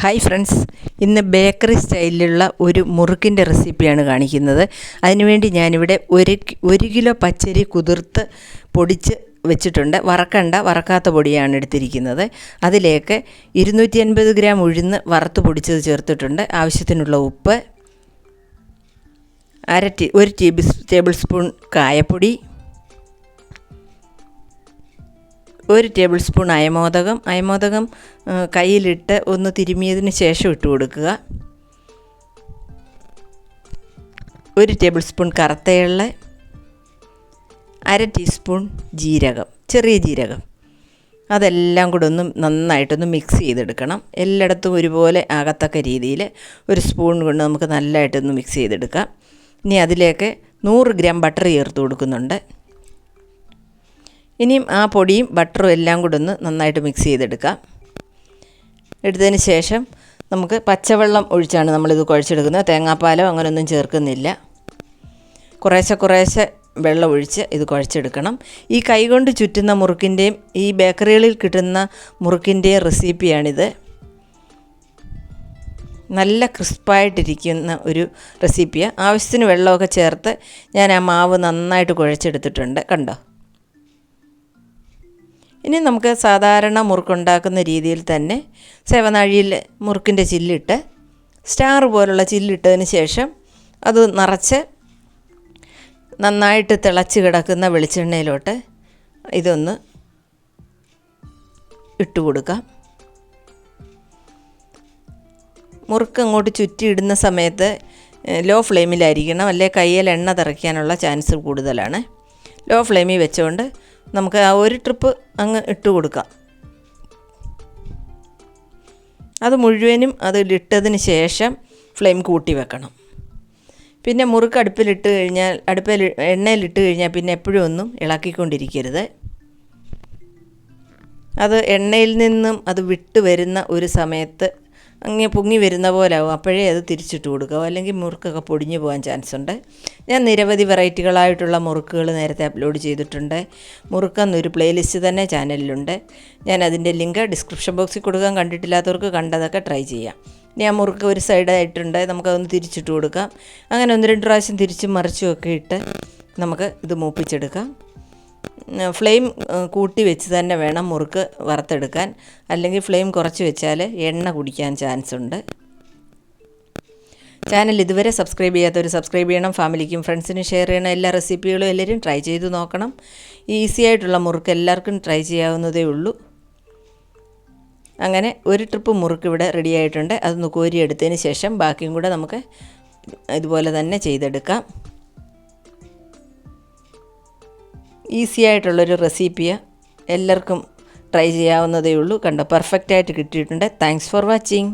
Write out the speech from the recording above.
Hi friends ഇന്ന് bakery സ്റ്റൈലിലുള്ള ഒരു മുറുക്കിന്റെ റെസിപ്പിയാണ് കാണിക്കുന്നത്. അതിനുവേണ്ടി ഞാനിവിടെ ഒരു ഒരു കിലോ പച്ചരി കുതിർത്ത് പൊടിച്ച് വെച്ചിട്ടുണ്ട്. വറക്കണ്ട വറക്കാത്ത പൊടിയാണ് എടുത്തിരിക്കുന്നത്. അതിലേക്ക് ഇരുന്നൂറ്റി അൻപത് ഗ്രാം ഉഴുന്ന് വറുത്ത് പൊടിച്ചത് ചേർത്തിട്ടുണ്ട്. ആവശ്യത്തിനുള്ള ഉപ്പ് അര ടീ ഒരു ടേബിൾ ടേബിൾ സ്പൂൺ കായപ്പൊടി ഒരു ടേബിൾ സ്പൂൺ അയമോദകം അയമോദകം കയ്യിലിട്ട് ഒന്ന് തിരുമിയതിന് ശേഷം ഇട്ട് കൊടുക്കുക. ഒരു ടേബിൾ സ്പൂൺ കറുത്തയുള്ള അര ടീസ്പൂൺ ജീരകം ചെറിയ ജീരകം. അതെല്ലാം കൂടെ ഒന്ന് നന്നായിട്ടൊന്ന് മിക്സ് ചെയ്തെടുക്കണം. എല്ലായിടത്തും ഒരുപോലെ ആകത്തക്ക രീതിയിൽ ഒരു സ്പൂൺ കൊണ്ട് നമുക്ക് നല്ലതായിട്ടൊന്ന് മിക്സ് ചെയ്തെടുക്കാം. ഇനി അതിലേക്ക് നൂറ് ഗ്രാം ബട്ടർ ചേർത്ത് കൊടുക്കുന്നുണ്ട്. ഇനിയും ആ പൊടിയും ബട്ടറും എല്ലാം കൂടെ ഒന്ന് നന്നായിട്ട് മിക്സ് ചെയ്തെടുക്കാം. എടുത്തതിന് ശേഷം നമുക്ക് പച്ചവെള്ളം ഒഴിച്ചാണ് നമ്മളിത് കുഴച്ചെടുക്കുന്നത്. തേങ്ങാപ്പാലോ അങ്ങനെയൊന്നും ചേർക്കുന്നില്ല. കുറേശ്ശെ കുറേശ്ശെ വെള്ളം ഒഴിച്ച് ഇത് കുഴച്ചെടുക്കണം. ഈ കൈകൊണ്ട് ചുറ്റുന്ന മുറുക്കിന്റെയും ഈ ബേക്കറികളിൽ കിട്ടുന്ന മുറുക്കിന്റെയും റെസിപ്പിയാണിത്. നല്ല ക്രിസ്പായിട്ടിരിക്കുന്ന ഒരു റെസിപ്പിയാണ് ആവശ്യത്തിന് വെള്ളമൊക്കെ ചേർത്ത് ഞാൻ ആ മാവ് നന്നായിട്ട് കുഴച്ചെടുത്തിട്ടുണ്ട്. കണ്ടോ? ഇനി നമുക്ക് സാധാരണ മുറുക്കുണ്ടാക്കുന്ന രീതിയിൽ തന്നെ സേവനാഴിയിൽ മുറുക്കിന്റെ ചില്ലിട്ട് സ്റ്റാർ പോലുള്ള ചില്ലിട്ടതിന് ശേഷം അത് നിറച്ച് നന്നായിട്ട് തിളച്ച് കിടക്കുന്ന വെളിച്ചെണ്ണയിലോട്ട് ഇതൊന്ന് ഇട്ട് കൊടുക്കാം മുറുക്ക് അങ്ങോട്ട് ചുറ്റിയിടുന്ന സമയത്ത് ലോ ഫ്ലെയിമിലായിരിക്കണം. അല്ലെങ്കിൽ കയ്യിൽ എണ്ണ തിറയ്ക്കാനുള്ള ചാൻസ് കൂടുതലാണ്. ലോ ഫ്ലെയിമിൽ വെച്ചുകൊണ്ട് നമുക്ക് ആ ഒരു ട്രിപ്പ് അങ്ങ് ഇട്ട് കൊടുക്കാം. അത് മുഴുവനും അതിലിട്ടതിന് ശേഷം ഫ്ലെയിം കൂട്ടി വെക്കണം. പിന്നെ മുറുക്ക് അടുപ്പിലിട്ട് കഴിഞ്ഞാൽ അടുപ്പിൽ എണ്ണയിലിട്ട് കഴിഞ്ഞാൽ പിന്നെ എപ്പോഴും ഒന്നും ഇളക്കിക്കൊണ്ടിരിക്കരുത്. അത് എണ്ണയിൽ നിന്നും അത് വിട്ട് വരുന്ന ഒരു സമയത്ത് അങ്ങ് പൊങ്ങി വരുന്ന പോലെ ആവും അപ്പോഴേ അത് തിരിച്ചിട്ട് കൊടുക്കുക അല്ലെങ്കിൽ മുറുക്കൊക്കെ പൊടിഞ്ഞു പോകാൻ ചാൻസ് ഉണ്ട്. ഞാൻ നിരവധി വെറൈറ്റികളായിട്ടുള്ള മുറുക്കുകൾ നേരത്തെ അപ്ലോഡ് ചെയ്തിട്ടുണ്ട്. മുറുക്കെന്നൊരു പ്ലേലിസ്റ്റ് തന്നെ ചാനലിലുണ്ട് ഞാൻ അതിന്റെ ലിങ്ക് ഡിസ്ക്രിപ്ഷൻ ബോക്സിൽ കൊടുക്കാൻ കണ്ടിട്ടില്ലാത്തവർക്ക് കണ്ടതൊക്കെ ട്രൈ ചെയ്യാം. ആ മുറുക്ക് ഒരു സൈഡായിട്ടുണ്ട് നമുക്കതൊന്ന് തിരിച്ചിട്ട് കൊടുക്കാം. അങ്ങനെ ഒന്ന് രണ്ട് പ്രാവശ്യം തിരിച്ചും മറിച്ചും ഒക്കെ ഇട്ട് നമുക്ക് ഇത് മൂപ്പിച്ചെടുക്കാം. ഫ്ലെയിം കൂട്ടി വെച്ച് തന്നെ വേണം മുറുക്ക് വറുത്തെടുക്കാൻ. അല്ലെങ്കിൽ ഫ്ലെയിം കുറച്ച് വെച്ചാൽ എണ്ണ കുടിക്കാൻ ചാൻസ് ഉണ്ട്. ചാനൽ ഇതുവരെ സബ്സ്ക്രൈബ് ചെയ്യാത്തവർ സബ്സ്ക്രൈബ് ചെയ്യണം. ഫാമിലിക്കും ഫ്രണ്ട്സിനും ഷെയർ ചെയ്യണം. എല്ലാ റെസിപ്പികളും എല്ലാവരും ട്രൈ ചെയ്ത് നോക്കണം. ഈസി ആയിട്ടുള്ള മുറുക്ക് എല്ലാവർക്കും ട്രൈ ചെയ്യാവുന്നതേ ഉള്ളൂ. അങ്ങനെ ഒരു ട്രിപ്പ് മുറുക്ക് ഇവിടെ റെഡി ആയിട്ടുണ്ട്. അതൊന്ന് കോരിയെടുത്തതിന് ശേഷം ബാക്കിയും കൂടെ നമുക്ക് ഇതുപോലെ തന്നെ ചെയ്തെടുക്കാം. ഈസി ആയിട്ടുള്ളൊരു റെസിപ്പിയാണ് എല്ലാവർക്കും ട്രൈ ചെയ്യാവുന്നതേ ഉള്ളൂ. കണ്ടോ പെർഫെക്റ്റായിട്ട് കിട്ടിയിട്ടുണ്ട്. Thanks for watching